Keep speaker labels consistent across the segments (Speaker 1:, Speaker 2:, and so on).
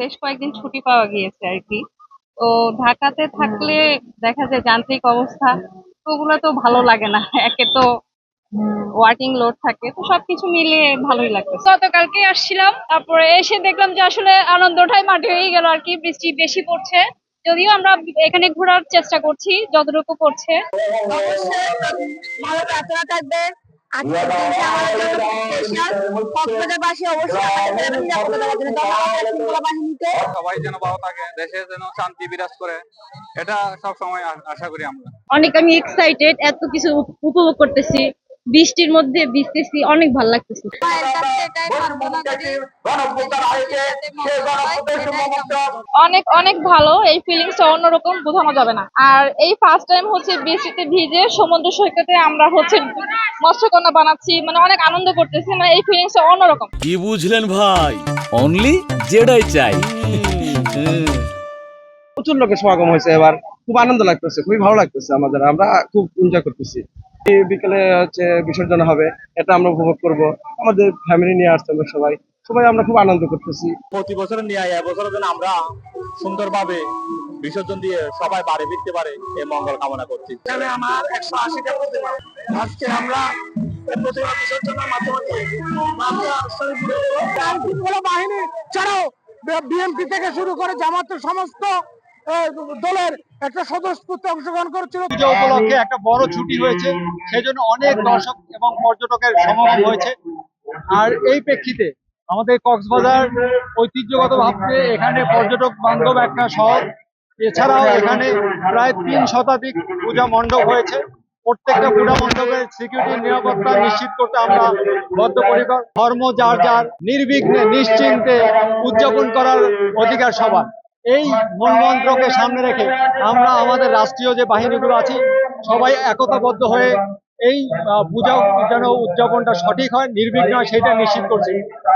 Speaker 1: বেশ কয়েকদিন ছুটি পাওয়া গিয়েছে আর কি। তো ঢাকাতে থাকলে দেখা যায় যান্ত্রিক অবস্থা তো ওগুলো তো ভালো লাগে না। একে তো ওয়ার্কিং লোড থাকে তো সবকিছু মিলিয়ে ভালোই লাগতেছে।
Speaker 2: গতকালকে আসছিলাম তারপরে এসে দেখলাম যে আসলে আনন্দটাই মাটি হয়ে গেল আর কি বৃষ্টি বেশি পড়ছে। যদিও আমরা এখানে ঘোরার চেষ্টা করছি যতটুকু করছে
Speaker 3: অবশ্যই। ভালো প্রার্থনা থাকবে আজকের দিনটা আমাদের জন্য স্পেশাল কক্সবাজারবাসী অবশ্যই আমাদের নিরাপত্তা দেওয়ার জন্য ধন্যবাদ শৃঙ্খলা বাহিনীকে
Speaker 4: সবাই যেন ভালো থাকে দেশে যেন শান্তি বিরাজ করে এটা সব সময় আশা করি আমরা
Speaker 2: অনেক আমি এক্সাইটেড এত কিছু উপভোগ করতেছি বৃষ্টির মধ্যে ভিজতেছি অনেক ভালো লাগতেছে
Speaker 1: অনেক অনেক ভালো এই ফিলিংসটা অন্যরকম বোঝানো যাবে না আর এই ফার্স্ট টাইম হচ্ছে বৃষ্টিতে ভিজে সমুদ্র সৈকতে আমরা হচ্ছে মৎস্যকন্যা বানাচ্ছি মানে অনেক আনন্দ করতেছি মানে এই ফিলিংসটা অন্যরকম।
Speaker 5: কি বুঝলেন ভাই? অনলি যেটাই চাই।
Speaker 6: প্রচুর লোকের সমাগম হয়েছে এবার। খুব আনন্দ লাগতেছে খুবই ভালো লাগতেছে আমাদের। আমরা খুব এনজয় করতেছি। বিকেলে হচ্ছে বিসর্জন হবে এটা আমরা উপভোগ করব। আমাদের ফ্যামিলি নিয়ে আসছে আমরা সবাই। সবাই আমরা খুব আনন্দ করতেছি।
Speaker 7: প্রতি বছর নিয়ে এবছরের জন্য আমরা সুন্দরভাবে বিসর্জন দিয়ে সবাই বাড়ি ফিরতে পারে এই মঙ্গল কামনা করছি।
Speaker 6: এখানে আমার একশো আশিটা প্রতিমা। আজকে আমরা প্রতিমা বিসর্জনের মাধ্যমে বাহিনী ছাড়াও বিএনপি থেকে শুরু করে জামাতের সমস্ত আহ, দলের একটা স্বতঃস্ফূর্ত অংশগ্রহণ করেছিল।
Speaker 8: পূজা উপলক্ষে একটা বড় ছুটি হয়েছে সেজন্য অনেক দর্শক এবং পর্যটকের সমাগম হয়েছে। আর এই প্রেক্ষিতে আমাদের কক্সবাজার ঐতিহ্যগত ভাবে এখানে পর্যটক বান্ধব একটা শহর। এছাড়াও এখানে প্রায় তিন শতাধিক পূজা মণ্ডপ হয়েছে। প্রত্যেকটা পূজা মণ্ডপের সিকিউরিটি নিরাপত্তা নিশ্চিত করতে আমরা বদ্ধপরিকর ধর্ম যার যার, নির্বিঘ্নে, নিশ্চিন্তে উদযাপন করার অধিকার সবার। এই মনমন্ত্রকে সামনে রেখে আমরা আমাদের রাষ্ট্রীয় যে বাহিনীগুলো আছি, সবাই একতাবদ্ধ হয়ে এই পূজা যেন উদযাপনটা সঠিক হয়, নির্বিঘ্ন হয় সেটা নিশ্চিত করছি।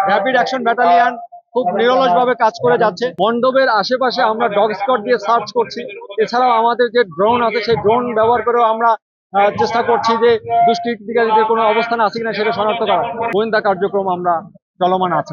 Speaker 8: র্যাপিড অ্যাকশন ব্যাটালিয়ান খুব নিরলস ভাবে কাজ করে যাচ্ছে। মণ্ডপের আশেপাশে আমরা ডগ স্কট দিয়ে সার্চ করছি। এছাড়াও আমাদের যে ড্রোন আছে, সেই ড্রোন ব্যবহার করেও আমরা চেষ্টা করছি যে দুষ্কৃতিকারীদের কোনো অবস্থান আছে কিনা সেটা শনাক্ত করা গোয়েন্দা কার্যক্রম আমরা চলমান আছে।